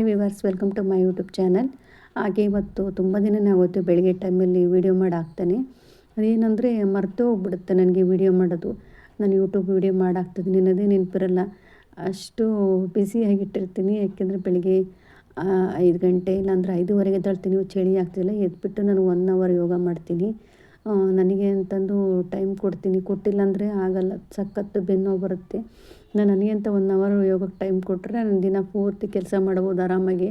Hi viewers welcome to my YouTube channel ಹಾಗೆ ಇವತ್ತು ತುಂಬ ದಿನನೇ ಆಗೋಯ್ತು ಬೆಳಗ್ಗೆ ಟೈಮಲ್ಲಿ ವೀಡಿಯೋ ಮಾಡಿ ಹಾಕ್ತಾನೆ. ಅದೇನೆಂದರೆ ಮರೆತು ಹೋಗ್ಬಿಡುತ್ತೆ ನನಗೆ ವೀಡಿಯೋ ಮಾಡೋದು. ನಾನು ಯೂಟ್ಯೂಬ್ ವೀಡಿಯೋ ಮಾಡಿ ಹಾಕ್ತಿದ್ದೀನಿ ಅನ್ನೋದೇ ನೆನಪಿರಲ್ಲ. ಅಷ್ಟು ಬ್ಯುಸಿಯಾಗಿಟ್ಟಿರ್ತೀನಿ ಯಾಕೆಂದರೆ ಬೆಳಗ್ಗೆ ಐದು ಗಂಟೆ ಇಲ್ಲಾಂದರೆ ಐದುವರೆಗೆ ತಳ್ತೀನಿ ಚಳಿ ಆಗ್ತಿಲ್ಲ, ಎದ್ಬಿಟ್ಟು ನಾನು ಒನ್ ಅವರ್ ಯೋಗ ಮಾಡ್ತೀನಿ. ನನಗೆ ಅಂತಂದು ಟೈಮ್ ಕೊಡ್ತೀನಿ. ಕೊಟ್ಟಿಲ್ಲ ಅಂದರೆ ಆಗಲ್ಲ, ಸಖತ್ತು ಬೆನ್ನು ಬರುತ್ತೆ. ನಾನು ನನಗೆ ಅಂತ ಒನ್ ಅವರ್ ಯೋಗಕ್ಕೆ ಟೈಮ್ ಕೊಟ್ಟರೆ ನಾನು ದಿನ ಪೂರ್ತಿ ಕೆಲಸ ಮಾಡ್ಬೋದು ಆರಾಮಾಗಿ.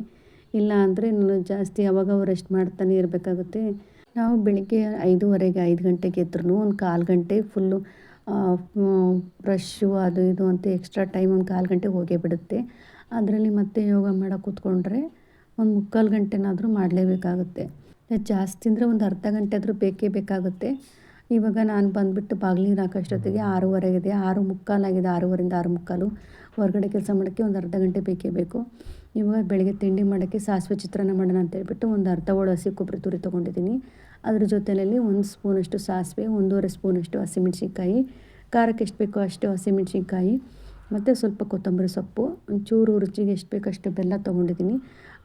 ಇಲ್ಲ ಅಂದರೆ ನಾನು ಜಾಸ್ತಿ ಅವಾಗ ರೆಸ್ಟ್ ಮಾಡ್ತಾನೆ ಇರಬೇಕಾಗುತ್ತೆ. ನಾವು ಬೆಳಿಗ್ಗೆ ಐದೂವರೆಗೆ, ಐದು ಗಂಟೆಗೆ ಎದ್ರೂ ಒಂದು ಕಾಲು ಗಂಟೆ ಫುಲ್ಲು ಬ್ರಷ್ಷು ಅದು ಇದು ಅಂತ ಎಕ್ಸ್ಟ್ರಾ ಟೈಮ್ ಒಂದು ಕಾಲು ಗಂಟೆ ಹೋಗೇ ಬಿಡುತ್ತೆ. ಅದರಲ್ಲಿ ಮತ್ತೆ ಯೋಗ ಮಾಡೋಕೆ ಕೂತ್ಕೊಂಡ್ರೆ ಒಂದು ಮುಕ್ಕಾಲು ಗಂಟೆನಾದರೂ ಮಾಡಲೇಬೇಕಾಗುತ್ತೆ. ಜಾಸ್ತಿ ಅಂದರೆ ಒಂದು ಅರ್ಧ ಗಂಟೆ ಆದರೂ ಬೇಕೇ ಬೇಕಾಗುತ್ತೆ. ಇವಾಗ ನಾನು ಬಂದುಬಿಟ್ಟು ಬಾಗಿಲಿಗೆ ಹಾಕೋಷ್ಟೊತ್ತಿಗೆ ಆರೂವರೆ ಇದೆ. ಆರು ಮುಕ್ಕಾಲಾಗಿದೆ ಆರೂವರೆಯಿಂದ ಆರು ಮುಕ್ಕಾಲು. ಹೊರಗಡೆ ಕೆಲಸ ಮಾಡೋಕ್ಕೆ ಒಂದು ಅರ್ಧ ಗಂಟೆ ಬೇಕೇ ಬೇಕು. ಇವಾಗ ಬೆಳಗ್ಗೆ ತಿಂಡಿ ಮಾಡೋಕ್ಕೆ ಸಾಸಿವೆ ಚಿತ್ರಾನ್ನ ಮಾಡೋಣ ಅಂತ ಹೇಳ್ಬಿಟ್ಟು ಒಂದು ಅರ್ಧ ಒಳ ಹಸಿ ಕೊಬ್ಬರಿ ತುರಿ ತೊಗೊಂಡಿದ್ದೀನಿ. ಅದ್ರ ಜೊತೆಯಲ್ಲಿ ಒಂದು ಸ್ಪೂನಷ್ಟು ಸಾಸಿವೆ, ಒಂದೂವರೆ ಸ್ಪೂನಷ್ಟು ಹಸಿಮೆಣ್ಸಿನ್ಕಾಯಿ. ಖಾರಕ್ಕೆ ಎಷ್ಟು ಬೇಕೋ ಅಷ್ಟು ಹಸಿಮೆಣ್ಸಿನ್ಕಾಯಿ. ಮತ್ತು ಸ್ವಲ್ಪ ಕೊತ್ತಂಬರಿ ಸೊಪ್ಪು. ಒಂಚೂರು ರುಚಿಗೆ ಎಷ್ಟು ಬೇಕೋ ಅಷ್ಟು ಬೆಲ್ಲ ತೊಗೊಂಡಿದ್ದೀನಿ.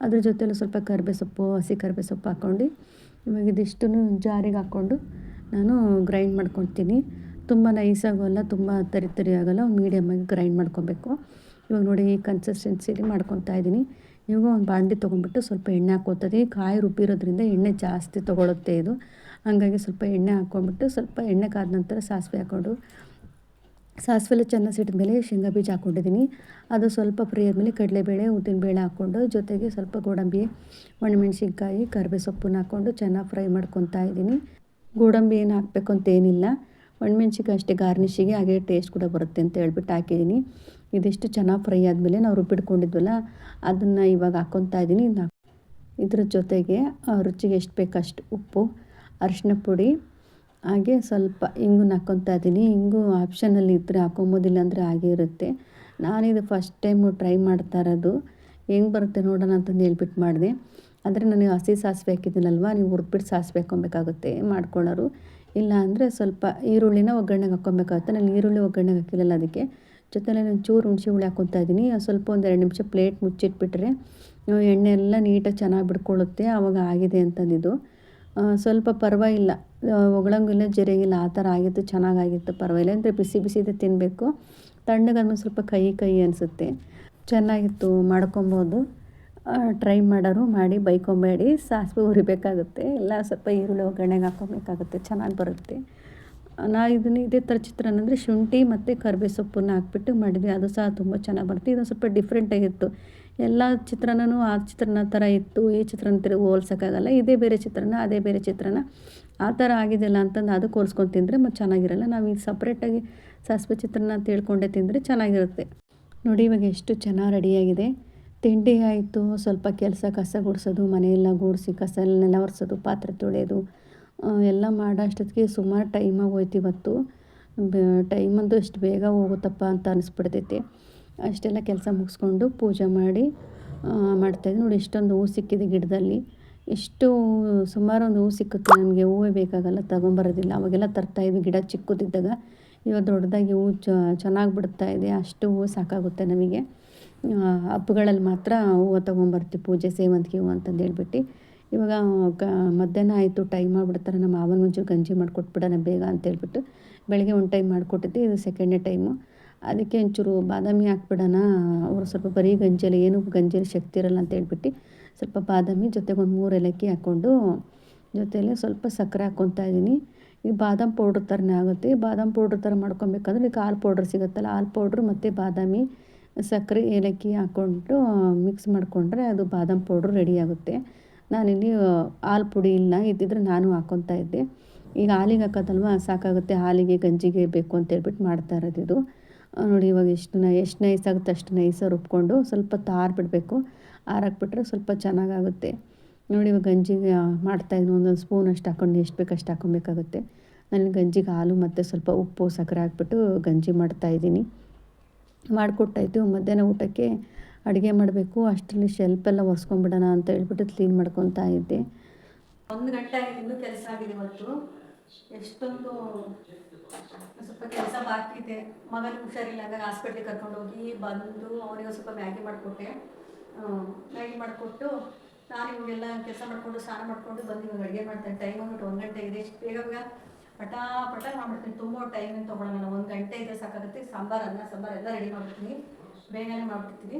ಅದ್ರ ಜೊತೆಯಲ್ಲಿ ಸ್ವಲ್ಪ ಕರಿಬೇ ಸೊಪ್ಪು ಹಸಿ ಕರಿಬೇ ಸೊಪ್ಪು ಹಾಕ್ಕೊಂಡು ಇವಾಗ ಇದಿಷ್ಟನ್ನು ಜಾರಿಗೆ ಹಾಕ್ಕೊಂಡು ನಾನು ಗ್ರೈಂಡ್ ಮಾಡ್ಕೊತೀನಿ. ತುಂಬ ನೈಸಾಗೋಲ್ಲ ತುಂಬ ತರಿ ತರಿ ಆಗೋಲ್ಲ ಮೀಡಿಯಮ್ಮಾಗಿ ಗ್ರೈಂಡ್ ಮಾಡ್ಕೊಬೇಕು. ಇವಾಗ ನೋಡಿ ಈ ಕನ್ಸಿಸ್ಟೆನ್ಸಿಲಿ ಮಾಡ್ಕೊತಾ ಇದ್ದೀನಿ. ಇವಾಗ ಒಂದು ಬಾಂಡಿ ತೊಗೊಂಬಿಟ್ಟು ಸ್ವಲ್ಪ ಎಣ್ಣೆ ಹಾಕ್ಕೋತದೆ ಕಾಯಿ ರುಬ್ಬಿರೋದ್ರಿಂದ ಎಣ್ಣೆ ಜಾಸ್ತಿ ತೊಗೊಳುತ್ತೆ ಇದು. ಹಾಗಾಗಿ ಸ್ವಲ್ಪ ಎಣ್ಣೆ ಹಾಕ್ಕೊಂಡ್ಬಿಟ್ಟು ಸ್ವಲ್ಪ ಎಣ್ಣೆ ಕಾದ ನಂತರ ಸಾಸಿವೆ ಹಾಕ್ಕೊಂಡು, ಸಾಸಿವೆಲ್ಲ ಚೆನ್ನಾಗಿ ಸಿಟ್ಟಿದ ಮೇಲೆ ಶೇಂಗಾ ಬೀಜ ಹಾಕ್ಕೊಂಡಿದ್ದೀನಿ. ಅದು ಸ್ವಲ್ಪ ಫ್ರೀ ಆದಮೇಲೆ ಕಡಲೆಬೇಳೆ ಉದ್ದಿನಬೇಳೆ ಹಾಕ್ಕೊಂಡು, ಜೊತೆಗೆ ಸ್ವಲ್ಪ ಗೋಡಂಬಿ, ಒಣಮೆಣ್ಸಿನ್ಕಾಯಿ ಕರಿಬೇ ಸೊಪ್ಪನ್ನ ಹಾಕ್ಕೊಂಡು ಚೆನ್ನಾಗಿ ಫ್ರೈ ಮಾಡ್ಕೊತಾ ಇದ್ದೀನಿ. ಗೋಡಂಬಿ ಏನು ಹಾಕಬೇಕು ಅಂತ ಏನಿಲ್ಲ. ಒಣಮೆಣ್ಸಿಗೆ ಅಷ್ಟೇ ಗಾರ್ನಿಷಿಗೆ ಹಾಗೆ ಟೇಸ್ಟ್ ಕೂಡ ಬರುತ್ತೆ ಅಂತ ಹೇಳ್ಬಿಟ್ಟು ಹಾಕಿದ್ದೀನಿ. ಇದಿಷ್ಟು ಚೆನ್ನಾಗಿ ಫ್ರೈ ಆದಮೇಲೆ ನಾವು ರುಬ್ಬಿಟ್ಕೊಂಡಿದ್ವಲ್ಲ, ಅದನ್ನು ಇವಾಗ ಹಾಕ್ಕೊತಾ ಇದ್ದೀನಿ. ಇದ್ರ ಜೊತೆಗೆ ರುಚಿಗೆ ಎಷ್ಟು ಬೇಕಷ್ಟು ಉಪ್ಪು ಅರಿಶಿನ ಪುಡಿ, ಹಾಗೆ ಸ್ವಲ್ಪ ಇಂಗು ಹಾಕ್ಕೊತಾ ಇದ್ದೀನಿ. ಇಂಗು ಆಪ್ಷನಲ್ಲಿ ಇದ್ದರೆ ಹಾಕೊಂಬೋದಿಲ್ಲ ಅಂದರೆ ಹಾಗೆ ಇರುತ್ತೆ. ನಾನಿದು ಫಸ್ಟ್ ಟೈಮು ಟ್ರೈ ಮಾಡ್ತಾ ಇರೋದು. ಹೆಂಗೆ ಬರುತ್ತೆ ನೋಡೋಣ ಅಂತಂದು ಹೇಳ್ಬಿಟ್ಟು ಮಾಡಿದೆ. ಆದರೆ ನನಗೆ ಹಸಿ ಸಾಸಿವೆ ಹಾಕಿದ್ದೀನಲ್ವ ನೀವು ಹುರ್ಬಿಟ್ಟು ಸಾಸಿವೆ ಹಾಕ್ಕೊಬೇಕಾಗುತ್ತೆ ಮಾಡ್ಕೊಳ್ಳೋರು. ಇಲ್ಲ ಅಂದರೆ ಸ್ವಲ್ಪ ಈರುಳ್ಳಿನ ಒಗ್ಗರಣೆಗೆ ಹಾಕ್ಕೊಬೇಕಾಗುತ್ತೆ. ನಾನು ಈರುಳ್ಳಿ ಒಗ್ಗರಣೆಗೆ ಹಾಕಿಲ್ಲಲ್ಲ ಅದಕ್ಕೆ. ಜೊತೆಲೆ ನಾನು ಚೂರು ಹುಣಸೆ ಹುಳಿ ಹಾಕ್ಕೊತಾ ಇದ್ದೀನಿ. ಸ್ವಲ್ಪ ಒಂದು ಎರಡು ನಿಮಿಷ ಪ್ಲೇಟ್ ಮುಚ್ಚಿಟ್ಬಿಟ್ರೆ ಎಣ್ಣೆ ಎಲ್ಲ ನೀಟಾಗಿ ಚೆನ್ನಾಗಿ ಬಿಡ್ಕೊಳ್ಳುತ್ತೆ. ಆವಾಗ ಆಗಿದೆ ಅಂತಂದಿದ್ದು. ಸ್ವಲ್ಪ ಪರವಾಗಿಲ್ಲ. ಒಗಳಂಗಿಲ್ಲ ಜರಿಗಿಲ್ಲ. ಆ ಥರ ಆಗಿತ್ತು, ಚೆನ್ನಾಗಾಗಿತ್ತು, ಪರವಾಗಿಲ್ಲ. ಅಂದರೆ ಬಿಸಿ ಬಿಸಿದೆ ತಿನ್ನಬೇಕು. ತಣ್ಣಗಾದ್ಮೇಲೆ ಸ್ವಲ್ಪ ಕೈ ಕೈ ಅನಿಸುತ್ತೆ. ಚೆನ್ನಾಗಿತ್ತು, ಮಾಡ್ಕೊಬೋದು. ಟ್ರೈ ಮಾಡೋರು ಮಾಡಿ, ಬೈಕೊಬೇಡಿ. ಸಾಸಿವೆ ಹುರಿಬೇಕಾಗುತ್ತೆ. ಎಲ್ಲ ಸ್ವಲ್ಪ ಈರುಳ್ಳಿ, ಒಗ್ಗರಣೆಗೆ ಹಾಕೋಬೇಕಾಗುತ್ತೆ. ಚೆನ್ನಾಗಿ ಬರುತ್ತೆ. ನಾ ಇದನ್ನು ಇದೇ ಥರ ಚಿತ್ರಾನ್ನ ಅಂದರೆ ಶುಂಠಿ ಮತ್ತು ಕರಿಬೇ ಸೊಪ್ಪನ್ನು ಹಾಕ್ಬಿಟ್ಟು ಮಾಡಿದ್ವಿ. ಅದು ಸಹ ತುಂಬ ಚೆನ್ನಾಗಿ ಬರುತ್ತೆ. ಇದು ಸ್ವಲ್ಪ ಡಿಫ್ರೆಂಟಾಗಿತ್ತು ಎಲ್ಲ ಚಿತ್ರಾನ್ನನೂ ಆ ಚಿತ್ರಾನ್ನ ಥರ ಇತ್ತು. ಈ ಚಿತ್ರಾನ್ನ ಥರ ಹೋಲ್ಸೋಕ್ಕಾಗಲ್ಲ. ಇದೇ ಬೇರೆ ಚಿತ್ರಾನ್ನ, ಅದೇ ಬೇರೆ ಚಿತ್ರಾನ್ನ. ಆ ಥರ ಆಗಿದೆಯಲ್ಲ ಅಂತಂದು ಅದು ಕೋರ್ಸ್ಕೊಂಡು ತಿಂದರೆ ಮತ್ತು ಚೆನ್ನಾಗಿರಲ್ಲ. ನಾವು ಇದು ಸಪ್ರೇಟಾಗಿ ಸಾಸಿವೆ ಚಿತ್ರಾನ್ನ ತಿಳ್ಕೊಂಡೆ ತಿಂದರೆ ಚೆನ್ನಾಗಿರುತ್ತೆ. ನೋಡಿ ಇವಾಗ ಎಷ್ಟು ಚೆನ್ನಾಗಿ ರೆಡಿಯಾಗಿದೆ ತಿಂಡಿ ಆಯಿತು, ಸ್ವಲ್ಪ ಕೆಲಸ, ಕಸ ಗುಡಿಸೋದು, ಮನೆಯೆಲ್ಲ ಗುಡಿಸಿ ಕಸ ಎಲ್ಲ ಒರೆಸೋದು, ಪಾತ್ರೆ ತೊಳೆಯೋದು ಎಲ್ಲ ಮಾಡೋ ಅಷ್ಟೊತ್ತಿಗೆ ಸುಮಾರು ಟೈಮಾಗಿ ಹೋಯ್ತು ಇವತ್ತು. ಟೈಮಂತೂ ಎಷ್ಟು ಬೇಗ ಹೋಗುತ್ತಪ್ಪ ಅಂತ ಅನಿಸ್ಬಿಡ್ತೈತಿ. ಅಷ್ಟೆಲ್ಲ ಕೆಲಸ ಮುಗಿಸ್ಕೊಂಡು ಪೂಜೆ ಮಾಡಿ ಮಾಡ್ತಾಯಿದ್ದೆ ನೋಡಿ ಎಷ್ಟೊಂದು ಹೂವು ಸಿಕ್ಕಿದೆ ಗಿಡದಲ್ಲಿ. ಎಷ್ಟು ಸುಮಾರು ಒಂದು ಹೂವು ಸಿಕ್ಕುತ್ತೆ, ನನಗೆ ಹೂವೇ ಬೇಕಾಗಲ್ಲ, ತಗೊಂಬರೋದಿಲ್ಲ. ಅವಾಗೆಲ್ಲ ತರ್ತಾಯಿದ್ವಿ ಗಿಡ ಚಿಕ್ಕದಿದ್ದಾಗ. ಇವಾಗ ದೊಡ್ಡದಾಗಿ ಹೂವು ಚೆನ್ನಾಗಿ ಬಿಡ್ತಾ ಇದೆ. ಅಷ್ಟು ಹೂವು ಸಾಕಾಗುತ್ತೆ ನಮಗೆ. ಹಬ್ಬಗಳಲ್ಲಿ ಮಾತ್ರ ಹೂವು ತೊಗೊಂಬರ್ತೀವಿ, ಪೂಜೆ ಸೇವಂತಿಗೆ ಹೂವು ಅಂತಂದು ಹೇಳ್ಬಿಟ್ಟು. ಇವಾಗ ಕ ಮಧ್ಯಾಹ್ನ ಆಯಿತು ಟೈಮ್ ಮಾಡಿಬಿಡ್ತಾರೆ ನಮ್ಮ ಮಾವನ ಒಂಚೂರು ಗಂಜಿ ಮಾಡಿಕೊಟ್ಬಿಡೋಣ ಬೇಗ ಅಂತೇಳ್ಬಿಟ್ಟು ಬೆಳಗ್ಗೆ ಒಂದು ಟೈಮ್ ಮಾಡಿಕೊಟ್ಟಿದ್ದೆ, ಇದು ಸೆಕೆಂಡೇ ಟೈಮು ಅದಕ್ಕೆ ಒಂಚೂರು ಬಾದಾಮಿ ಹಾಕ್ಬಿಡೋಣ, ಅವರು ಸ್ವಲ್ಪ ಬರೀ ಗಂಜಿಯಲ್ಲಿ ಏನು ಗಂಜಿಯಲ್ಲಿ ಶಕ್ತಿ ಇರಲ್ಲ ಅಂತ ಹೇಳ್ಬಿಟ್ಟು ಸ್ವಲ್ಪ ಬಾದಾಮಿ ಜೊತೆಗೆ ಒಂದು ಮೂರು ಏಲಕ್ಕಿ ಹಾಕ್ಕೊಂಡು ಜೊತೆಯಲ್ಲಿ ಸ್ವಲ್ಪ ಸಕ್ಕರೆ ಹಾಕ್ಕೊತಾ ಇದ್ದೀನಿ. ಈ ಬಾದಾಮ್ ಪೌಡ್ರ್ ಥರನೇ ಆಗುತ್ತೆ, ಬಾದಾಮ್ ಪೌಡ್ರ್ ಥರ ಮಾಡ್ಕೊಬೇಕಂದ್ರೆ, ಈಗ ಹಾಲು ಪೌಡ್ರ್ ಸಿಗುತ್ತಲ್ಲ, ಹಾಲು ಪೌಡ್ರ್ ಮತ್ತು ಬಾದಾಮಿ. ಸಕ್ಕರೆ ಏಲಕ್ಕಿ ಹಾಕ್ಕೊಂಡು ಮಿಕ್ಸ್ ಮಾಡಿಕೊಂಡ್ರೆ ಅದು ಬಾದಾಮ್ ಪೌಡ್ರು ರೆಡಿಯಾಗುತ್ತೆ ನಾನಿಲ್ಲಿ ಹಾಲು ಪುಡಿ ಇಲ್ಲ ಇದ್ದಿದ್ರೆ ನಾನು ಹಾಕ್ಕೊತಾ ಇದ್ದೆ. ಈಗ ಹಾಲಿಗೆ ಹಾಕೋದಲ್ವ, ಸಾಕಾಗುತ್ತೆ ಹಾಲಿಗೆ ಗಂಜಿಗೆ ಬೇಕು ಅಂತ ಹೇಳ್ಬಿಟ್ಟು ಮಾಡ್ತಾ ಇರೋದು ಇದು. ನೋಡಿ ಇವಾಗ ಎಷ್ಟು ನ, ಎಷ್ಟು ನೈಸ್ ಆಗುತ್ತೆ ಅಷ್ಟು ನೈಸಾಗಿ ರುಬ್ಕೊಂಡು ಸ್ವಲ್ಪ ತಾರು ಬಿಡಬೇಕು ಆರಾಕ್ಬಿಟ್ರೆ ಸ್ವಲ್ಪ ಚೆನ್ನಾಗಾಗುತ್ತೆ. ನೋಡಿ ಇವಾಗ ಗಂಜಿಗೆ ಮಾಡ್ತಾಯಿದ್ದೀನಿ ಒಂದೊಂದು ಸ್ಪೂನ್ ಅಷ್ಟು ಹಾಕ್ಕೊಂಡು ಎಷ್ಟು ಬೇಕು ಅಷ್ಟು ಹಾಕೊಬೇಕಾಗುತ್ತೆ. ನಾನು ಗಂಜಿಗೆ ಹಾಲು ಮತ್ತು ಸ್ವಲ್ಪ ಉಪ್ಪು, ಸಕ್ಕರೆ ಹಾಕ್ಬಿಟ್ಟು ಗಂಜಿ ಮಾಡ್ತಾಯಿದ್ದೀನಿ ಮಾಡಿಕೊಟ್ಟಾಯ್ತು ಮಧ್ಯಾಹ್ನ ಊಟಕ್ಕೆ ಅಡುಗೆ ಮಾಡಬೇಕು, ಅಷ್ಟರಲ್ಲಿ ಶೆಲ್ಪೆಲ್ಲ ಒರೆಸ್ಕೊಂಬಿಡೋಣ ಅಂತ ಹೇಳ್ಬಿಟ್ಟು ಕ್ಲೀನ್ ಮಾಡ್ಕೊತಾ ಇದ್ದೆ. ಒಂದು ಗಂಟೆ ಆಗಿದೆ, ಇನ್ನೂ ಕೆಲಸ ಆಗಿದೆ ಇವತ್ತು ಎಷ್ಟೊಂದು ಸ್ವಲ್ಪ ಕೆಲಸ ಬಾಕಿ ಇದೆ. ಮಗನಿಗೆ ಹುಷಾರಿಲ್ಲ, ಹಾಗಾಗಿ ಹಾಸ್ಪಿಟ್ಲಿಗೆ ಕರ್ಕೊಂಡೋಗಿ ಬಂದು ಅವನಿಗೆ ಸ್ವಲ್ಪ ಮ್ಯಾಗಿ ಮಾಡಿಕೊಟ್ಟೆ. ಮ್ಯಾಗಿ ಮಾಡಿಕೊಟ್ಟು ನಾನು ಇವಾಗೆಲ್ಲ ಕೆಲಸ ಮಾಡಿಕೊಂಡು, ಸ್ನಾನ ಮಾಡಿಕೊಂಡು ಬಂದು ಇವಾಗ ಅಡುಗೆ ಮಾಡ್ತೇನೆ ಟೈಮ್ ಆಗಿಬಿಟ್ಟು ಒಂದು ಗಂಟೆ ಇದೆ ಬೇಗ ಬೇಗ ಪಟ ಪಟ ಮಾಡ್ಬಿಡ್ತೀನಿ. ತುಂಬ ಟೈಮ್ ತೊಗೊಳಲ್ಲ ಒಂದು ಗಂಟೆ ಇದ್ರೆ ಸಾಕಾಗುತ್ತೆ. ಸಾಂಬಾರು, ಅನ್ನ, ಸಾಂಬಾರು ಎಲ್ಲ ರೆಡಿ ಮಾಡ್ಬಿಡ್ತೀನಿ. ಬೇಗನೆ ಮಾಡ್ಬಿಡ್ತೀನಿ.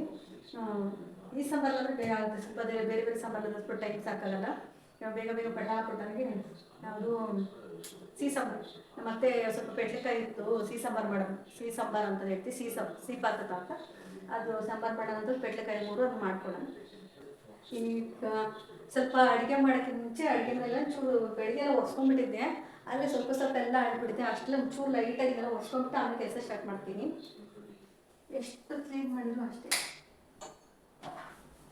ಈ ಸಾಂಬಾರಲ್ಲಿ ಬೇಗ ಆಗುತ್ತೆ. ಸ್ವಲ್ಪ ಬೇರೆ ಬೇರೆ ಬೇರೆ ಸಾಂಬಾರು ಸ್ವಲ್ಪ ಟೈಮ್ ಸಾಕಾಗಲ್ಲ. ಬೇಗ ಬೇಗ ಪಟ ಪಟನಿಗೆ ಯಾವುದು ಸಿಹಿ ಸಾಂಬಾರು. ಮತ್ತೆ ಸ್ವಲ್ಪ ಪೆಟ್ಲೆಕಾಯಿ ಇತ್ತು. ಸೀ ಸಾಂಬಾರು ಮಾಡೋಣ ಸಿಹಿ ಸಾಂಬಾರು ಅಂತ ಹೇಳ್ತೀವಿ ಸಿಹಿ ಸಾಂಬ್ ಸಿಹಿ ಪಾತ್ರ ಅಂತ ಅದು ಸಾಂಬಾರು ಮಾಡೋಣ ಅಂತ ಪೆಟ್ಲೆಕಾಯಿ ಮೂರು ಅದು ಮಾಡ್ಕೊಳ್ಳೋಣ. ಈಗ ಸ್ವಲ್ಪ ಅಡುಗೆ ಮಾಡೋಕ್ಕೆ ಮುಂಚೆ ಅಡುಗೆ ಮೇಲೆ ಚೂರು ಬೆಳಿಗ್ಗೆ ಎಲ್ಲ ಒರೆಸ್ಕೊಂಡ್ಬಿಟ್ಟಿದ್ದೆ ಆದರೆ ಸ್ವಲ್ಪ ಸ್ವಲ್ಪ ಎಲ್ಲ ಆಡ್ಬಿಡುತ್ತೆ. ಅಷ್ಟೆಲ್ಲ ಚೂರು ಲೈಟಾಗಿ ಎಲ್ಲ ಒರೆಸ್ಕೊಂಡ್ಬಿಟ್ಟು ಆಮೇಲೆ ಕೆಲಸ ಸ್ಟಾರ್ಟ್ ಮಾಡ್ತೀನಿ. ಎಷ್ಟು ಕ್ಲೀನ್ ಮಾಡಿದ್ರು ಅಷ್ಟೇ.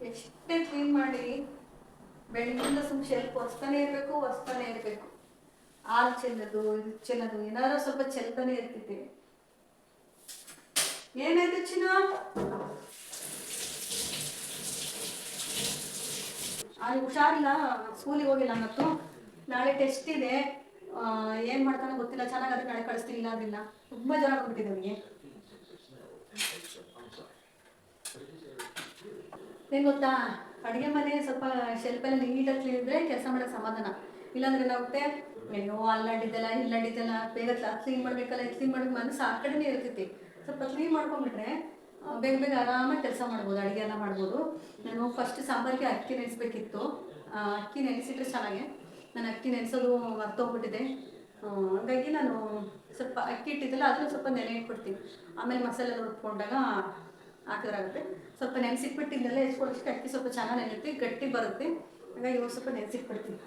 ಎಷ್ಟೇ ಕ್ಲೀನ್ ಮಾಡಿ ಬೆಳಗ್ಗಿಂದ ಸುಮ್ ಶೆಲ್ಫ್ ಹೊಸ್ತಾನೆ ಇರಬೇಕು ಹೊಸ್ತಾನೆ ಇರಬೇಕು. ಹಾಲು ಚೆಲ್ಲೋದು, ಇದು ಚೆಲ್ಲೋದು, ಏನಾದ್ರು ಸ್ವಲ್ಪ ಚೆಲ್ತಾನೆ ಇರ್ತಿದ್ದೆ. ಏನಾಯ್ತು ಚಿನ್ನ? ಅಲ್ಲಿ ಹುಷಾರಿಲ್ಲ, ಸ್ಕೂಲಿಗೆ ಹೋಗಿಲ್ಲ ಮತ್ತು ನಾಳೆ ಟೆಸ್ಟ್ ಇದೆ. ಏನು ಮಾಡ್ತಾನೋ ಗೊತ್ತಿಲ್ಲ. ಚೆನ್ನಾಗಾದ್ರೆ ನಾಳೆ ಕಳಿಸ್ತೀನಿ ಇಲ್ಲ. ಅದಿಲ್ಲ ತುಂಬಾ ಜ್ವರ ಬಂದ್ಬಿಟ್ಟಿದೆ ಅವನಿಗೆ. ಏನ್ ಗೊತ್ತಾ? ಅಡುಗೆ ಮನೆ ಸ್ವಲ್ಪ ಶೆಲ್ಫೆಲ್ಲ ನೀಟಾಗಿ ಕ್ಲೀನಿದ್ರೆ ಕೆಲಸ ಮಾಡೋಕೆ ಸಮಾಧಾನ. ಇಲ್ಲಾಂದ್ರೆ ಏನಾಗುತ್ತೆ? ಅಯ್ಯೋ, ಅಲ್ಲಾಡಿದ್ದೆಲ್ಲ, ಇಲ್ಲಾಡಿದ್ದೆಲ್ಲ ಬೇಗ ಕ್ಲೀನ್ ಮಾಡಬೇಕಲ್ಲ ಕ್ಲೀನ್ ಮಾಡ್ಬೇಕು, ಮನಸ್ಸು ಆ ಕಡೆನೇ ಇರ್ತೈತಿ ಸ್ವಲ್ಪ ಕ್ಲೀನ್ ಮಾಡ್ಕೊಂಡ್ಬಿಟ್ರೆ ಬೇಗ ಬೇಗ ಆರಾಮಾಗಿ ಕೆಲಸ ಮಾಡ್ಬೋದು, ಅಡುಗೆ ಎಲ್ಲ ಮಾಡ್ಬೋದು. ನಾನು ಫಸ್ಟ್ ಸಾಂಬಾರಿಗೆ ಅಕ್ಕಿ ನೆನೆಸ್ಬೇಕಿತ್ತು ಅಕ್ಕಿ ನೆನೆಸಿಟ್ರೆ ಚೆನ್ನಾಗೆ. ನಾನು ಅಕ್ಕಿ ನೆನೆಸೋದು ಮರ್ತೋಗ್ಬಿಟ್ಟಿದೆ. ಹಾಗಾಗಿ ನಾನು ಸ್ವಲ್ಪ ಅಕ್ಕಿ ಇಟ್ಟಿದ್ದಲ್ಲ, ಅದನ್ನು ಸ್ವಲ್ಪ ನೆನೆ ಇಟ್ಬಿಡ್ತೀನಿ. ಆಮೇಲೆ ಮಸಾಲೆ ರುಬ್ಕೊಂಡಾಗ ಹಾಕಿದ್ರಾಗುತ್ತೆ. ಸ್ವಲ್ಪ ನೆನೆಸಿಟ್ಬಿಟ್ಟಿದ್ದೆಲ್ಲ ಹೆಚ್ಕೊಳ್ಳೋಷ್ಟು ಅಕ್ಕಿ ಸ್ವಲ್ಪ ಚೆನ್ನಾಗಿ ನೆನೆಯುತ್ತೆ, ಗಟ್ಟಿ ಬರುತ್ತೆ. ಹಾಗಾಗಿ ಇವಾಗ ಸ್ವಲ್ಪ ನೆನೆಸಿಟ್ಬಿಡ್ತೀನಿ.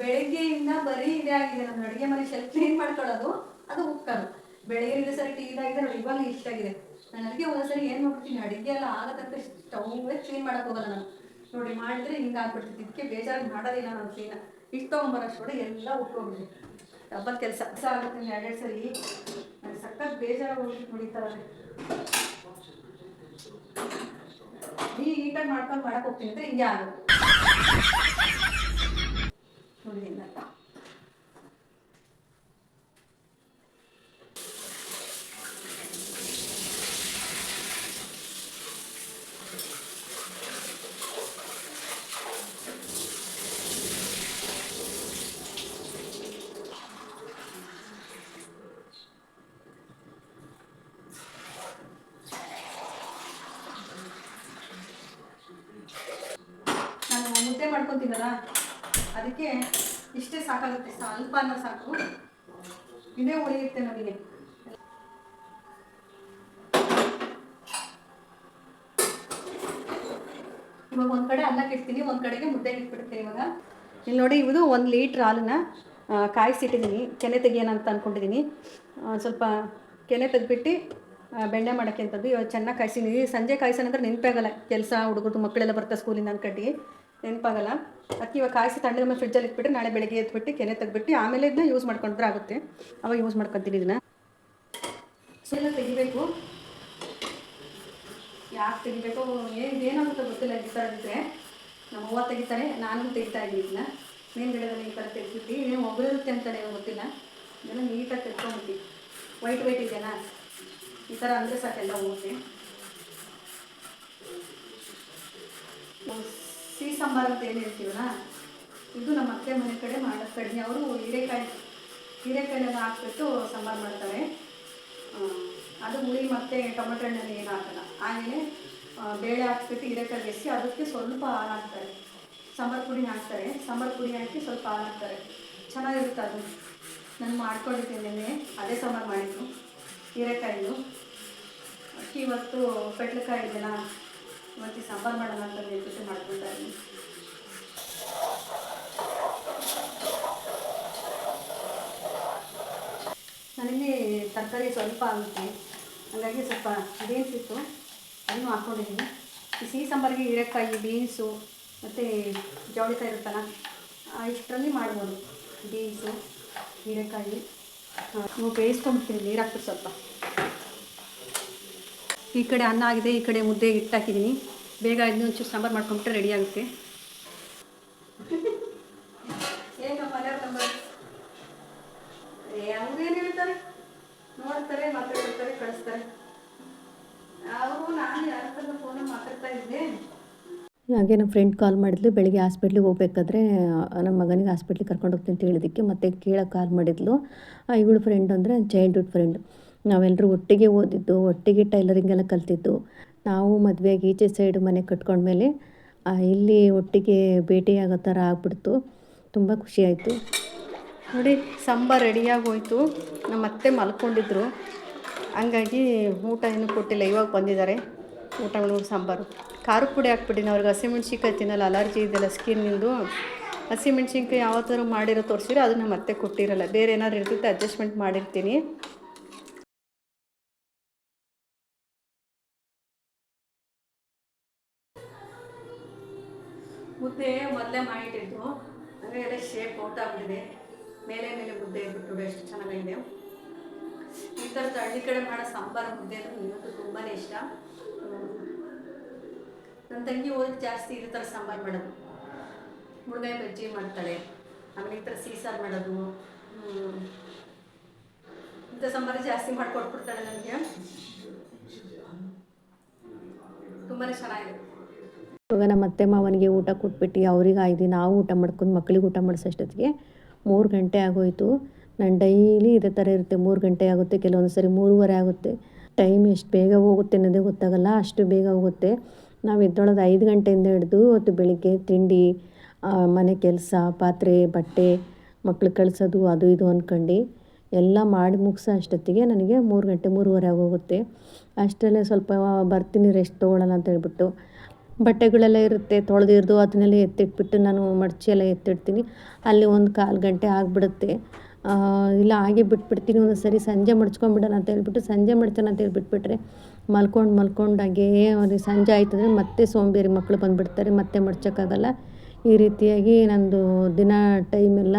ಬೆಳಗ್ಗೆಯಿಂದ ಬರೀ ಇದೇ ಆಗಿದೆ. ನಮ್ಮ ಅಡುಗೆ ಮನೆ ಶೆಲ್ಫ್ ಕ್ಲೀನ್ ಮಾಡ್ಕೊಳ್ಳೋದು, ಅದು ಉಕ್ಕದು ಬೆಳಗ್ಗೆಯಿಂದ ಸರಿ ಟೀ ಇದಾಗಿದೆ, ನೋಡಿ ಇವಾಗ ಇಷ್ಟ ಆಗಿದೆ. ನಾನು ಅಡುಗೆ ಒಂದೊಂದ್ಸರಿ ಏನು ಮಾಡ್ಬಿಡ್ತೀನಿ, ಅಡುಗೆ ಎಲ್ಲ ಆಗ ಸ್ಟೌವ್ ಕ್ಲೀನ್ ಮಾಡಕ್ಕೆ ಹೋಗಲ್ಲ ನಾನು. ನೋಡಿ ಮಾಡಿದ್ರೆ ಹಿಂಗೆ ಆಗ್ಬಿಡ್ತಿತ್ತು ಇದಕ್ಕೆ ಬೇಜಾರು ಮಾಡೋದಿಲ್ಲ ನಾನು ಕ್ಲೀನ ಇಟ್ಟು ತೊಗೊಂಬರೋಷ್ಟೊಡೆ ಎಲ್ಲ ಉಟ್ಕೊಂಡ್ಬಿಡ್ತೀನಿ. ಡಬ್ಬಲ್ ಕೆಲಸ. ಕೆಲಸ ಆಗುತ್ತೆ ಎರಡೆರಡು ಸರಿ. ನನಗೆ ಸಖತ್ ಬೇಜಾರು ಹೋಗ್ಬಿಟ್ಟು ನೋಡಿ ಈ ಮಾಡ್ಕೊಂಡು ಮಾಡಕ್ಕೆ ಹೋಗ್ತೀನಿ ಅಂದರೆ ಹಿಂಗೆ ಆಗುತ್ತೆ. ನೋಡಿ ಹಿಂಗೆ ನಾನು ಮುದ್ದೆ ಅದಕ್ಕೆ ಇಷ್ಟೇ ಸಾಕಾಗುತ್ತೆ. ಸ್ವಲ್ಪ ಅನ್ನ ಸಾಕು. ಇದೇ ಉಳಿಯುತ್ತೆ ನಮಗೆ. ಇವಾಗ ಒಂದು ಕಡೆ ಅನ್ನ ಇಡ್ತೀನಿ ಒಂದು ಕಡೆಗೆ ಮುದ್ದೆ ಇಟ್ಬಿಡ್ತೀನಿ ಇವಾಗ. ಇಲ್ಲಿ ನೋಡಿ ಇದು ಒಂದ್ ಲೀಟ್ರ್ ಹಾಲನ್ನ ಕಾಯಿಸಿಟ್ಟಿದ್ದೀನಿ ಕೆನೆ ತೆಗಿಯೋಣ ಅಂತ ಅಂದ್ಕೊಂಡಿದ್ದೀನಿ ಸ್ವಲ್ಪ ಕೆನೆ ತೆಗ್ದುಬಿಟ್ಟು ಬೆಣ್ಣೆ ಮಾಡೋಕ್ಕೆ ಅಂತದ್ದು ಇವಾಗ ಚೆನ್ನಾಗಿ ಕಾಯಿಸಿದ್ದೀನಿ ಸಂಜೆ ಕಾಯಿಸೋಣ ಅಂದ್ರೆ ನೆನಪಾಗಲ್ಲ ಕೆಲಸ ಹುಡುಗರು ಮಕ್ಕಳೆಲ್ಲ ಬರ್ತಾರೆ ಸ್ಕೂಲಿಂದ ಅನ್ಕಟ್ಟಿ. ನೆನಪಾಗಲ್ಲ? ಅದಕ್ಕೆ ಇವಾಗ ಕಾಯಿಸಿ ತಣ್ಣಗೆ ಮೇಲೆ ಫ್ರಿಡ್ಜಲ್ಲಿ ಇಟ್ಬಿಟ್ಟು ನಾಳೆ ಬೆಳಗ್ಗೆ ಎತ್ಬಿಟ್ಟು ಕೆನೆ ತೆಗ್ಬಿಟ್ಟು ಆಮೇಲೆ ಇದನ್ನ ಯೂಸ್ ಮಾಡ್ಕೊಂಡ್ರೆ ಆಗುತ್ತೆ. ಅವಾಗ ಯೂಸ್ ಮಾಡ್ಕೊತೀನಿ ಇದನ್ನ. ಸೊಲ್ಲ ತೆಗಿಬೇಕು. ಯಾಕೆ ತೆಗಿಬೇಕು? ಏನು ಏನಾಗುತ್ತೆ ಗೊತ್ತಿಲ್ಲ ಈ ನಮ್ಮ ಅವ್ವ ತೆಗಿತಾರೆ ನಾನು ತೆಗಿತಾ ಇದ್ದೀನಿ ಇದನ್ನ. ಮೇಲ್ಗಡೆದಲ್ಲಿ ಈ ಥರ ತೆಗೆದ್ಬಿಟ್ಟು ಏನು ಅಂತಾನೆ ಏನೋ ಗೊತ್ತಿಲ್ಲ. ಇದನ್ನು ನೀಟಾಗಿ ತೆಗ್ಕೊಂಬಿಟ್ಟು ವೈಟ್ ವೈಟ್ ಇದೆಯಲ್ಲ? ಈ ಥರ ಅಂದರೆ ಸಾಕೆಲ್ಲ ಹೋಗುತ್ತೆ. ಸಿಹಿ ಸಾಂಬಾರು ಅಂತ ಏನು ಹೇಳ್ತೀವಲ್ಲ? ಇದು ನಮ್ಮ ಅತ್ತೆ ಮನೆ ಕಡೆ ಮಾಡೋದು ಕಡಿಮೆ ಅವರು ಹೀರೆಕಾಯಿ ಹೀರೆಕಾಯಿನೆಲ್ಲ ಹಾಕ್ಬಿಟ್ಟು ಸಾಂಬಾರು ಮಾಡ್ತಾರೆ. ಅದು ಹುಳಿ ಮತ್ತು ಟೊಮೆಟೊ ಹಣ್ಣಲ್ಲಿ ಏನು ಹಾಕಲ್ಲ. ಆಮೇಲೆ ಬೇಳೆ ಹಾಕ್ಬಿಟ್ಟು ಹೀರೆಕಾಯಿ ಬೇಯಿಸಿ ಅದಕ್ಕೆ ಸ್ವಲ್ಪ ಹಾಲು ಹಾಕ್ತಾರೆ. ಸಾಂಬಾರು ಪುಡಿ ಹಾಕ್ತಾರೆ. ಸಾಂಬಾರು ಪುಡಿ ಹಾಕಿ ಸ್ವಲ್ಪ ಹಾಲು ಹಾಕ್ತಾರೆ. ಚೆನ್ನಾಗಿರುತ್ತೆ ಅದು. ನಾನು ಮಾಡ್ಕೊಂಡಿದ್ದೀನಿ ನಿನ್ನೆ. ಅದೇ ಸಾಂಬಾರು ಮಾಡಿದ್ದು. ಹೀರೆಕಾಯಿದು. ಇವತ್ತು ಪೆಟ್ಲಕಾಯಿ ಇದೆಯಲ್ಲ ಈ ಸಾಂಬಾರು ಮಾಡೋಣ ಅಂತ ಹೇಳ್ಬಿಟ್ಟು ಮಾಡ್ಕೊಳ್ತಾ ಇದ್ದೀನಿ. ನನಗೆ ತರಕಾರಿ ಸ್ವಲ್ಪ ಆಗುತ್ತೆ. ಹಾಗಾಗಿ ಸ್ವಲ್ಪ ಬೀನ್ಸ್ ಇತ್ತು. ಅದನ್ನು ಹಾಕ್ಕೊಂಡಿದ್ದೀನಿ ಈ ಸಿಹಿ ಸಾಂಬಾರಿಗೆ ಹೀರೆಕಾಯಿ, ಬೀನ್ಸು ಮತ್ತು ಜವಳಿಕಾಯಿ ಇರುತ್ತಲ್ಲ ಇಷ್ಟರಲ್ಲಿ ಮಾಡ್ಬೋದು. ಬೀನ್ಸು, ಹೀರೆಕಾಯಿ. ನೀವು ಬೇಯಿಸ್ಕೊಂಡ್ಬಿಡ್ತೀನಿ ನೀರು ಹಾಕ್ಬಿಟ್ಟು ಸ್ವಲ್ಪ. ಈ ಕಡೆ ಅನ್ನ ಆಗಿದೆ ಈ ಕಡೆ ಮುದ್ದೆ ಇಟ್ಟಾಕಿದ್ದೀನಿ ಬೇಗ ಇದನ್ನ ಒಂಚೂರು ಸಾಂಬಾರು ಮಾಡ್ಕೊಂಬಿಟ್ರೆ ರೆಡಿ ಆಗುತ್ತೆ. ಹೇಳ್ತಾರೆ. ನೋಡ್ತಾರೆ ಮಾತಾಡ್ತಾರೆ ಕಳಿಸ್ತಾರೆ. ಅವರು ನಾನು ಯಾರ ಹತ್ರ ಫೋನಲ್ಲಿ ಮಾತಾಡ್ತಾ ಇದ್ದೆ. ಹಾಗೆ ನಮ್ಮ ಫ್ರೆಂಡ್ ಕಾಲ್ ಮಾಡಿದ್ಲು ಬೆಳಿಗ್ಗೆ ಹಾಸ್ಪಿಟ್ಲಿಗೆ ಹೋಗ್ಬೇಕಾದ್ರೆ ನಮ್ಮ ಮಗನಿಗೆ ಹಾಸ್ಪಿಟ್ಲಿಗೆ ಕರ್ಕೊಂಡು ಹೋಗ್ತೀನಿ ಅಂತ ಹೇಳಿದ್ದಕ್ಕೆ ಮತ್ತೆ ಕೇಳೋಕೆ ಕಾಲ್ ಮಾಡಿದ್ಲು. ಇವಳು ಫ್ರೆಂಡ್ ಅಂದರೆ ಚೈಲ್ಡ್ಹುಡ್ ಫ್ರೆಂಡ್ ನಾವೆಲ್ಲರೂ ಒಟ್ಟಿಗೆ ಓದಿದ್ದು, ಒಟ್ಟಿಗೆ ಟೈಲರಿಂಗ್ ಎಲ್ಲ ಕಲ್ತಿದ್ದು. ನಾವು ಮದುವೆಯಾಗಿ ಈಚೆ ಸೈಡ್ ಮನೆ ಕಟ್ಕೊಂಡ್ಮೇಲೆ ಇಲ್ಲಿ ಒಟ್ಟಿಗೆ ಭೇಟಿಯಾಗೋ ಥರ ಆಗ್ಬಿಡ್ತು. ತುಂಬ ಖುಷಿಯಾಯಿತು ನೋಡಿ, ಸಾಂಬಾರು ರೆಡಿಯಾಗಿ ಹೋಯ್ತು ನಮ್ಮ ಅತ್ತೆ ಮಲ್ಕೊಂಡಿದ್ರು. ಹಂಗಾಗಿ ಊಟ ಏನೂ ಕೊಟ್ಟಿಲ್ಲ, ಇವಾಗ ಬಂದಿದ್ದಾರೆ. ಊಟ ಸಾಂಬಾರು. ಖಾರ ಪುಡಿ ಹಾಕ್ಬಿಟ್ಟಿನಿ. ಅವ್ರಿಗೆ ಹಸಿಮೆಣ್ಸಿನ್ಕಾಯಿ ತಿನ್ನಲ್ಲ, ಅಲರ್ಜಿ ಇದೆಲ್ಲ ಸ್ಕಿನ್ನಿಂದು ಹಸಿಮೆಣ್ಸಿನ್ಕಾಯಿ ಯಾವತ್ತಾದ್ರು ಮಾಡಿರೋ ತೋರಿಸಿದ್ರೆ ಅದನ್ನ ಮತ್ತೆ ಕೊಟ್ಟಿರಲ್ಲ. ಬೇರೆ ಏನಾದ್ರು ಇರ್ತಿತ್ತು ಅಡ್ಜಸ್ಟ್ಮೆಂಟ್ ಮಾಡಿರ್ತೀನಿ. ಮುದ್ದೆ ಮಾಡಿಟ್ಟಿದ್ದು. ಅಂದರೆ ಎಲ್ಲ ಶೇಪ್ ಔಟ್ ಆಗ್ಬಿಟ್ಟಿದೆ. ಮೇಲೆ ಮೇಲೆ ಮುದ್ದೆ ಬಿಟ್ಟು ಎಷ್ಟು ಚೆನ್ನಾಗಿದೆ. ಈ ಥರದ ಹಳ್ಳಿ ಕಡೆ ಮಾಡೋ ಸಾಂಬಾರು ಮುದ್ದೆ ಅಂದರೆ ಇವತ್ತು ತುಂಬಾ ಇಷ್ಟ. ನನ್ನ ತಂಗಿ ಓದಿ ಜಾಸ್ತಿ ಈ ಥರ ಸಾಂಬಾರು ಮಾಡೋದು. ಮುಳುಗಾಯಿ ಬಜ್ಜಿ ಮಾಡ್ತಾಳೆ. ಆಮೇಲೆ ಈ ಥರ ಸೀಸಾರ್ ಮಾಡೋದು. ಇಂಥ ಸಾಂಬಾರು ಜಾಸ್ತಿ ಮಾಡಿಕೊಟ್ಬಿಡ್ತಾಳೆ ನನಗೆ ತುಂಬಾ ಚೆನ್ನಾಗಿದೆ. ಇವಾಗ ನಮ್ಮ ಅತ್ತೆ ಮಾವನಿಗೆ ಊಟ ಕೊಟ್ಬಿಟ್ಟು ಅವ್ರಿಗೆ ಆಯ್ದು ನಾವು ಊಟ ಮಾಡ್ಕೊಂಡು ಮಕ್ಳಿಗೆ ಊಟ ಮಾಡಿಸೋಷ್ಟೊತ್ತಿಗೆ ಮೂರು ಗಂಟೆ ಆಗೋಯ್ತು. ನಾನು ಡೈಲಿ ಇದೇ ಥರ ಇರುತ್ತೆ. ಮೂರು ಗಂಟೆ ಆಗುತ್ತೆ, ಕೆಲವೊಂದು ಸರಿ ಮೂರುವರೆ ಆಗುತ್ತೆ. ಟೈಮ್ ಎಷ್ಟು ಬೇಗ ಹೋಗುತ್ತೆ ಅನ್ನೋದೇ ಗೊತ್ತಾಗಲ್ಲ, ಅಷ್ಟು ಬೇಗ ಹೋಗುತ್ತೆ. ನಾವು ಎದ್ದೊಳೋದು ಐದು ಗಂಟೆಯಿಂದ ಹಿಡಿದು ಹೊತ್ತು ಬೆಳಿಗ್ಗೆ ತಿಂಡಿ ಮನೆ ಕೆಲಸ, ಪಾತ್ರೆ, ಬಟ್ಟೆ, ಮಕ್ಳು ಕಳಿಸೋದು, ಅದು ಇದು ಅಂದ್ಕೊಂಡು ಎಲ್ಲ ಮಾಡಿ ಮುಗಿಸೋ ಅಷ್ಟೊತ್ತಿಗೆ ನನಗೆ ಮೂರು ಗಂಟೆ ಮೂರುವರೆ ಆಗೋಗುತ್ತೆ. ಅಷ್ಟರಲ್ಲೇ ಸ್ವಲ್ಪ ಬರ್ತೀನಿ ರೆಸ್ಟ್ ತೊಗೊಳ್ಳೋಣ ಅಂತ ಹೇಳ್ಬಿಟ್ಟು ಬಟ್ಟೆಗಳೆಲ್ಲ ಇರುತ್ತೆ, ತೊಳೆದಿರ್ದು ಅದನ್ನೆಲ್ಲ ಎತ್ತಿಟ್ಬಿಟ್ಟು ನಾನು ಮಡಚಿ ಎಲ್ಲ ಎತ್ತಿಡ್ತೀನಿ. ಅಲ್ಲಿ ಒಂದು ಕಾಲು ಗಂಟೆ ಆಗಿಬಿಡುತ್ತೆ. ಇಲ್ಲ ಹಾಗೆ ಬಿಟ್ಬಿಡ್ತೀನಿ ಒಂದು ಸರಿ ಸಂಜೆ ಮಡ್ಚ್ಕೊಂಬಿಡೋಣ ಅಂತ ಹೇಳ್ಬಿಟ್ಟು ಸಂಜೆ ಮಡ್ಚೋಣ ಅಂತ ಹೇಳ್ಬಿಟ್ಬಿಟ್ರೆ ಮಲ್ಕೊಂಡು ಮಲ್ಕೊಂಡು ಹಾಗೇ ಅವ್ರಿಗೆ ಸಂಜೆ ಆಯ್ತಂದರೆ ಮತ್ತೆ ಸೋಂಬೇರಿ ಮಕ್ಕಳು ಬಂದುಬಿಡ್ತಾರೆ, ಮತ್ತೆ ಮಡ್ಚೋಕ್ಕಾಗಲ್ಲ. ಈ ರೀತಿಯಾಗಿ ನಂದು ದಿನ ಟೈಮೆಲ್ಲ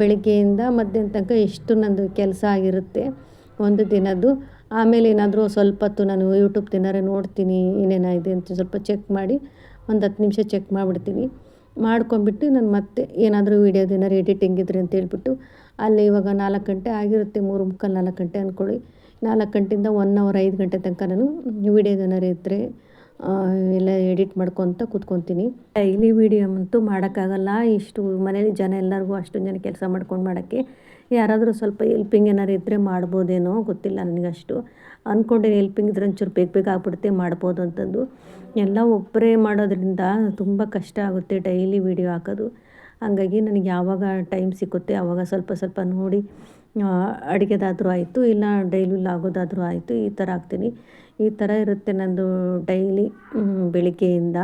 ಬೆಳಗ್ಗೆಯಿಂದ ಮಧ್ಯಾಹ್ನ ತನಕ ಎಷ್ಟು ನಂದು ಕೆಲಸ ಆಗಿರುತ್ತೆ ಒಂದು ದಿನದ್ದು. ಆಮೇಲೆ ಏನಾದರೂ ಸ್ವಲ್ಪ ಹೊತ್ತು ನಾನು ಯೂಟ್ಯೂಬ್ ತಿನ್ನಾರೆ ನೋಡ್ತೀನಿ ಏನೇನಾಗಿದೆ ಅಂತ ಸ್ವಲ್ಪ ಚೆಕ್ ಮಾಡಿ, ಒಂದು ಹತ್ತು ನಿಮಿಷ ಚೆಕ್ ಮಾಡಿಬಿಡ್ತೀನಿ. ಮಾಡ್ಕೊಂಬಿಟ್ಟು ನಾನು ಮತ್ತೆ ಏನಾದರೂ ವೀಡಿಯೋದು ಏನಾದ್ರು ಎಡಿಟಿಂಗ್ ಇದ್ರೆ ಅಂತ ಹೇಳ್ಬಿಟ್ಟು, ಅಲ್ಲಿ ಇವಾಗ ನಾಲ್ಕು ಗಂಟೆ ಆಗಿರುತ್ತೆ, ಮೂರು ಮುಕ್ಕಾಲು ನಾಲ್ಕು ಗಂಟೆ ಅಂದ್ಕೊಳ್ಳಿ ನಾಲ್ಕು ಗಂಟೆಯಿಂದ ಒನ್ ಅವರ್ ಐದು ಗಂಟೆ ತನಕ ನಾನು ವೀಡಿಯೋದು ಏನಾರು ಇದ್ದರೆ ಎಲ್ಲ ಎಡಿಟ್ ಮಾಡ್ಕೊತ ಕೂತ್ಕೊತೀನಿ. ಡೈಲಿ ವಿಡಿಯೋ ಅಂತೂ ಮಾಡೋಕ್ಕಾಗಲ್ಲ. ಇಷ್ಟು ಮನೇಲಿ ಜನ ಎಲ್ಲರಿಗೂ ಅಷ್ಟೊಂದು ಜನ ಕೆಲಸ ಮಾಡ್ಕೊಂಡು ಮಾಡೋಕ್ಕೆ ಯಾರಾದರೂ ಸ್ವಲ್ಪ ಎಲ್ಪಿಂಗ್ ಏನಾರು ಇದ್ದರೆ ಮಾಡ್ಬೋದೇನೋ ಗೊತ್ತಿಲ್ಲ ನನಗಷ್ಟು. ಅಂದ್ಕೊಂಡೆ ಎಲ್ಪಿಂಗ್ ಇದ್ರೆ ಒಂಚೂರು ಬೇಗ ಬೇಗ ಆಗ್ಬಿಡುತ್ತೆ, ಮಾಡ್ಬೋದು ಅಂತಂದು. ಎಲ್ಲ ಒಬ್ಬರೇ ಮಾಡೋದ್ರಿಂದ ತುಂಬ ಕಷ್ಟ ಆಗುತ್ತೆ ಡೈಲಿ ವಿಡಿಯೋ ಹಾಕೋದು. ಹಾಗಾಗಿ ನನಗೆ ಯಾವಾಗ ಟೈಮ್ ಸಿಕ್ಕುತ್ತೆ ಆವಾಗ ಸ್ವಲ್ಪ ಸ್ವಲ್ಪ ನೋಡಿ ಅಡುಗೆದಾದರೂ ಆಯಿತು, ಇಲ್ಲ ಡೈಲಿ ಆಗೋದಾದರೂ ಆಯಿತು, ಈ ಥರ ಹಾಕ್ತೀನಿ ಈ ಥರ ಇರುತ್ತೆ ನಂದು ಡೈಲಿ ಬೆಳಿಗ್ಗೆಯಿಂದ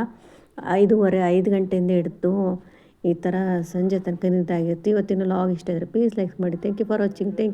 ಐದೂವರೆ, ಐದು ಗಂಟೆಯಿಂದ ಹಿಡಿದು ಈ ಥರ ಸಂಜೆ ತನಕ ಇದಾಗಿರುತ್ತೆ ಇವತ್ತಿನ ಲಾಗ್ ಇಷ್ಟ ಆದರೆ ಪ್ಲೀಸ್ ಲೈಕ್ ಮಾಡಿ. Thank you for watching thank